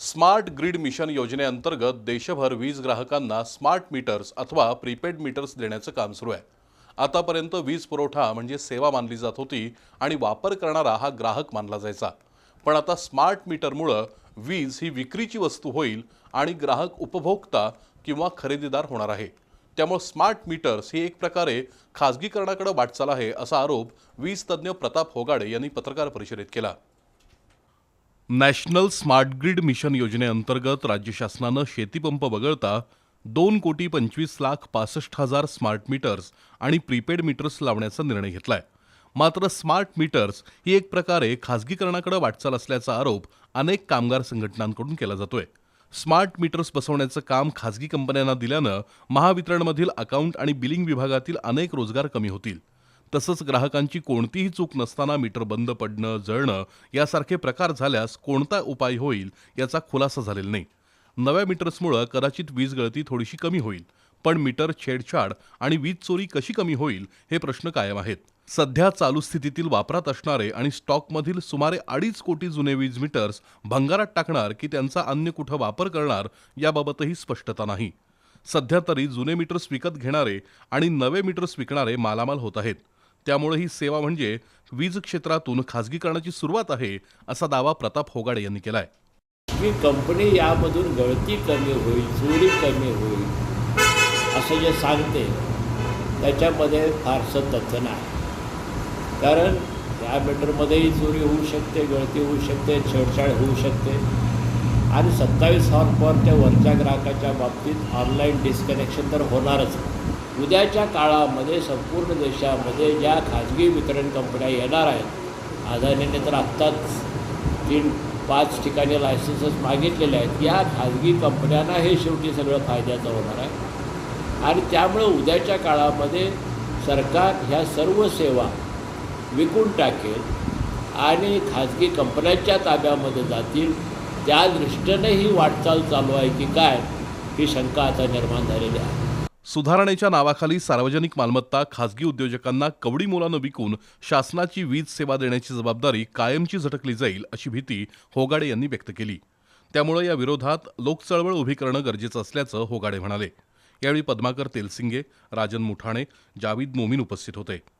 Smart grid mission योजनेअंतर्गत देशभर वीज ग्राहकांना स्मार्ट मीटर्स अथवा प्रीपेड मीटर्स देण्याचं काम सुरू आहे. आतापर्यंत वीज पुरवठा म्हणजे सेवा मानली जात होती आणि वापर करणारा हा ग्राहक मानला जायचा. पण आता स्मार्ट मीटरमुळं वीज ही विक्रीची वस्तू होईल आणि ग्राहक उपभोक्ता किंवा खरेदीदार होणार आहे. त्यामुळे स्मार्ट मीटर्स ही एक प्रकारे खाजगीकरणाकडे वाटचाल आहे असा आरोप वीज तज्ज्ञ प्रताप होगाडे यांनी पत्रकार परिषदेत केला. नॅशनल स्मार्ट ग्रीड मिशन योजनेअंतर्गत राज्य शासनानं शेतीपंप वगळता दोन कोटी पंचवीस लाख पासष्ट हजार स्मार्ट मीटर्स आणि प्रीपेड मीटर्स लावण्याचा निर्णय घेतलाय. मात्र स्मार्ट मीटर्स ही एक प्रकारे खाजगीकरणाकडे वाटचाल असल्याचा आरोप अनेक कामगार संघटनांकडून केला जातोय. स्मार्ट मीटर्स बसवण्याचं काम खाजगी कंपन्यांना दिल्यानं महावितरणमधील अकाउंट आणि बिलिंग विभागातील अनेक रोजगार कमी होतील. तसंच ग्राहकांची कोणतीही चूक नसताना मीटर बंद पडणं जळणं यासारखे प्रकार झाल्यास कोणता उपाय होईल याचा खुलासा झालेला नाही. नव्या मीटर्समुळं कदाचित वीज गळती थोडीशी कमी होईल पण मीटर छेडछाड आणि वीज चोरी कशी कमी होईल हे प्रश्न कायम आहेत. सध्या चालू स्थितीतील वापरात असणारे आणि स्टॉकमधील सुमारे अडीच कोटी जुने वीज मीटर्स भंगारात टाकणार की त्यांचा अन्य कुठं वापर करणार याबाबतही स्पष्टता नाही. सध्या तरी जुने मीटर्स विकत घेणारे आणि नवे मीटर्स विकणारे मालामाल होत आहेत. त्यामुळे ही सेवा म्हणजे वीज क्षेत्रातून खाजगीकरणाची सुरुवात आहे असा दावा प्रताप होगाडे यांनी केलाय. की कंपनी यामधून गळती कमी होईल चोरी कमी होईल असं जे सांगते त्याच्यामध्ये फारसं तथ्य नाही. कारण या मीटरमध्येही चोरी होऊ शकते गळती होऊ शकते छेडछाड होऊ शकते. आणि सत्तावीस हॉर्सपॉवरच्या वरच्या ग्राहकाच्या बाबतीत ऑनलाईन डिस्कनेक्शन तर होणारच. उद्याच्या काळामध्ये संपूर्ण देशामध्ये ज्या खाजगी वितरण कंपन्या येणार आहेत अदानीने तर आत्ताच तीन पाच ठिकाणी लायसन्सेस मागितलेले आहेत या खाजगी कंपन्यांना हे शेवटी सगळं फायद्याचं होणार आहे. आणि त्यामुळं उद्याच्या काळामध्ये सरकार ह्या सर्व सेवा विकून टाकेल आणि खाजगी कंपन्यांच्या ताब्यामध्ये जातील. त्या दृष्टीने ही वाटचाल चालू आहे की काय ही शंका आता निर्माण झालेली आहे. सुधारणेच्या नावाखाली सार्वजनिक मालमत्ता खासगी उद्योजकांना कवडी मोलानं विकून शासनाची वीज सेवा देण्याची जबाबदारी कायमची झटकली जाईल अशी भीती होगाडे यांनी व्यक्त केली. त्यामुळे या विरोधात लोकचळवळ उभी करणं गरजेचं असल्याचं होगाडे म्हणाले. यावेळी पद्माकर तेलसिंगे राजन मुठाणे जावीद मोमीन उपस्थित होते.